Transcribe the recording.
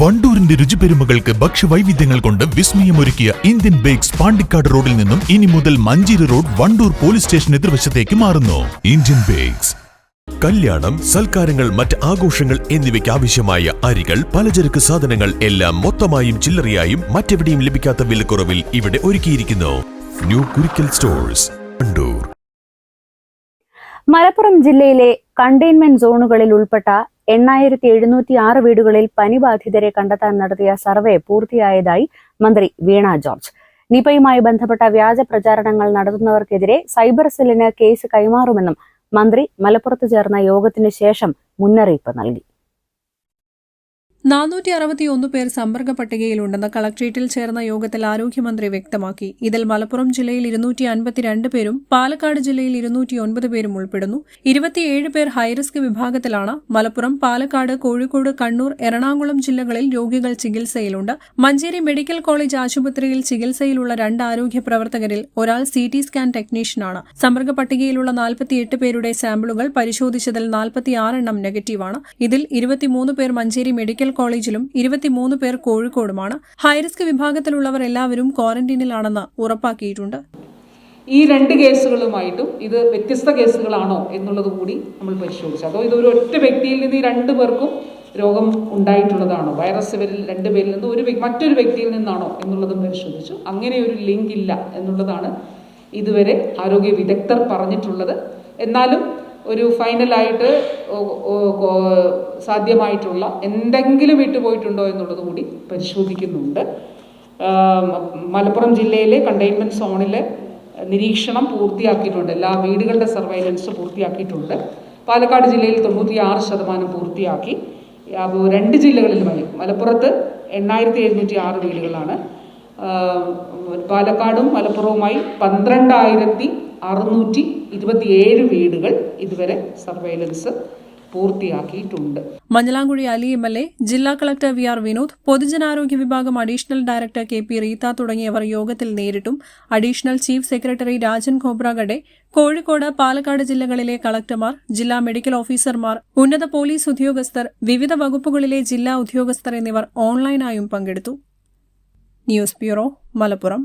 വണ്ടൂരിന്റെ രുചിപെരുമകൾക്ക് ഭക്ഷ്യവൈവിധ്യങ്ങൾ കൊണ്ട് വിസ്മയമൊരുക്കിയ Indian bakes Pandikkad റോഡിൽ നിന്നും ഇനി മുതൽ Manjeri road Wandoor police station എതിർവശത്തേക്ക് മാറുന്നു. Indian bakes. കല്യാണം സൽക്കാരങ്ങൾ മറ്റ് ആഘോഷങ്ങൾ എന്നിവയ്ക്ക് ആവശ്യമായ അരികൾ പലചരക്ക് സാധനങ്ങൾ എല്ലാം മൊത്തമായും ചില്ലറയായും മറ്റെവിടെയും ലഭിക്കാത്ത വിലക്കുറവിൽ ഇവിടെ ഒരുക്കിയിരിക്കുന്നു. New Kurikkal stores Wandoor. Malappuram ജില്ലയിലെ കണ്ടെയ്ൻമെന്റ് സോണുകളിൽ ഉൾപ്പെട്ട എണ്ണായിരത്തി എഴുന്നൂറ്റി ആറ് വീടുകളിൽ പനിബാധിതരെ കണ്ടെത്താൻ നടത്തിയ സർവേ പൂർത്തിയായതായി മന്ത്രി വീണ ജോർജ്. നിപയുമായി ബന്ധപ്പെട്ട വ്യാജ പ്രചാരണങ്ങൾ നടത്തുന്നവർക്കെതിരെ സൈബർ സെല്ലിന് കേസ് കൈമാറുമെന്നും മന്ത്രി മലപ്പുറത്ത് ചേർന്ന യോഗത്തിനു ശേഷം മുന്നറിയിപ്പ് നൽകി. നാനൂറ്റി അറുപത്തിയൊന്ന് പേർ സമ്പർക്ക പട്ടികയിലുണ്ടെന്ന് കളക്ട്രേറ്റിൽ ചേർന്ന യോഗത്തിൽ ആരോഗ്യമന്ത്രി വ്യക്തമാക്കി. ഇതിൽ മലപ്പുറം ജില്ലയിൽ ഇരുന്നൂറ്റി അൻപത്തിരണ്ട് പേരും പാലക്കാട് ജില്ലയിൽ ഇരുന്നൂറ്റിയൊൻപത് പേരും ഉൾപ്പെടുന്നു. ഇരുപത്തിയേഴ് പേർ ഹൈറിസ്ക് വിഭാഗത്തിലാണ്. മലപ്പുറം പാലക്കാട് കോഴിക്കോട് കണ്ണൂർ എറണാകുളം ജില്ലകളിൽ രോഗികൾ ചികിത്സയിലുണ്ട്. മഞ്ചേരി മെഡിക്കൽ കോളേജ് ആശുപത്രിയിൽ ചികിത്സയിലുള്ള രണ്ട് ആരോഗ്യ പ്രവർത്തകരിൽ ഒരാൾ സി ടി സ്കാൻ ടെക്നീഷ്യനാണ്. സമ്പർക്ക പട്ടികയിലുള്ള നാൽപ്പത്തിയെട്ട് പേരുടെ സാമ്പിളുകൾ പരിശോധിച്ചതിൽ നാൽപ്പത്തിയാറെണ്ണം നെഗറ്റീവാണ്. ഇതിൽ ഇരുപത്തിമൂന്ന് പേർ മഞ്ചേരി മെഡിക്കൽ കോളേജിലും ഇരുപത്തിമൂന്ന് പേർ കോഴിക്കോടുമാണ്. ഹൈറിസ്ക് വിഭാഗത്തിലുള്ളവർ എല്ലാവരും ക്വാറന്റീനിലാണെന്ന് ഉറപ്പാക്കിയിട്ടുണ്ട്. ഈ രണ്ട് കേസുകളുമായിട്ടും ഇത് വ്യത്യസ്ത കേസുകളാണോ എന്നുള്ളത് കൂടി നമ്മൾ പരിശോധിച്ചു. അതോ ഇത് ഒരു ഒറ്റ വ്യക്തിയിൽ നിന്ന് ഈ രണ്ട് പേർക്കും രോഗം ഉണ്ടായിട്ടുള്ളതാണോ? വൈറസ് ഇവരിൽ രണ്ട് പേരിൽ നിന്ന് ഒരു മറ്റൊരു വ്യക്തിയിൽ നിന്നാണോ എന്നുള്ളതും പരിശോധിച്ചു. അങ്ങനെ ഒരു ലിങ്ക് ഇല്ല എന്നുള്ളതാണ് ഇതുവരെ ആരോഗ്യ വിദഗ്ധർ പറഞ്ഞിട്ടുള്ളത്. എന്നാലും ഒരു ഫൈനലായിട്ട് സാധ്യമായിട്ടുള്ള എന്തെങ്കിലും വിട്ടുപോയിട്ടുണ്ടോ എന്നുള്ളത് കൂടി പരിശോധിക്കുന്നുണ്ട്. മലപ്പുറം ജില്ലയിലെ കണ്ടെയ്ൻമെന്റ് സോണിലെ നിരീക്ഷണം പൂർത്തിയാക്കിയിട്ടുണ്ട്. എല്ലാ വീടുകളുടെ സർവൈലൻസ് പൂർത്തിയാക്കിയിട്ടുണ്ട്. പാലക്കാട് ജില്ലയിൽ തൊണ്ണൂറ്റിയാറ് ശതമാനം പൂർത്തിയാക്കി. അപ്പോൾ രണ്ട് ജില്ലകളിലുമായി മലപ്പുറത്ത് എണ്ണായിരത്തി എഴുന്നൂറ്റി ആറ് വീടുകളാണ് പാലക്കാടും മലപ്പുറവുമായി പന്ത്രണ്ടായിരത്തി അറുന്നൂറ്റി ഇരുപത്തിയേഴ് വീടുകൾ ഇതുവരെ surveillance പൂർത്തിയാക്കിയിട്ടുണ്ട്. Manjalamkuzhi Ali M L A ജില്ലാ കളക്ടർ വി ആർ വിനോദ് പൊതുജനാരോഗ്യ വിഭാഗം additional director K P Reetha തുടങ്ങിയവർ യോഗത്തിൽ നേരിട്ടും additional chief secretary Rajan Khobragade Kozhikode Palakkad ജില്ലകളിലെ കളക്ടർമാർ ജില്ലാ മെഡിക്കൽ ഓഫീസർമാർ ഉന്നത പോലീസ് ഉദ്യോഗസ്ഥർ വിവിധ വകുപ്പുകളിലെ ജില്ലാ ഉദ്യോഗസ്ഥർ എന്നിവർ ഓൺലൈനായും പങ്കെടുത്തു. News bureau Malappuram.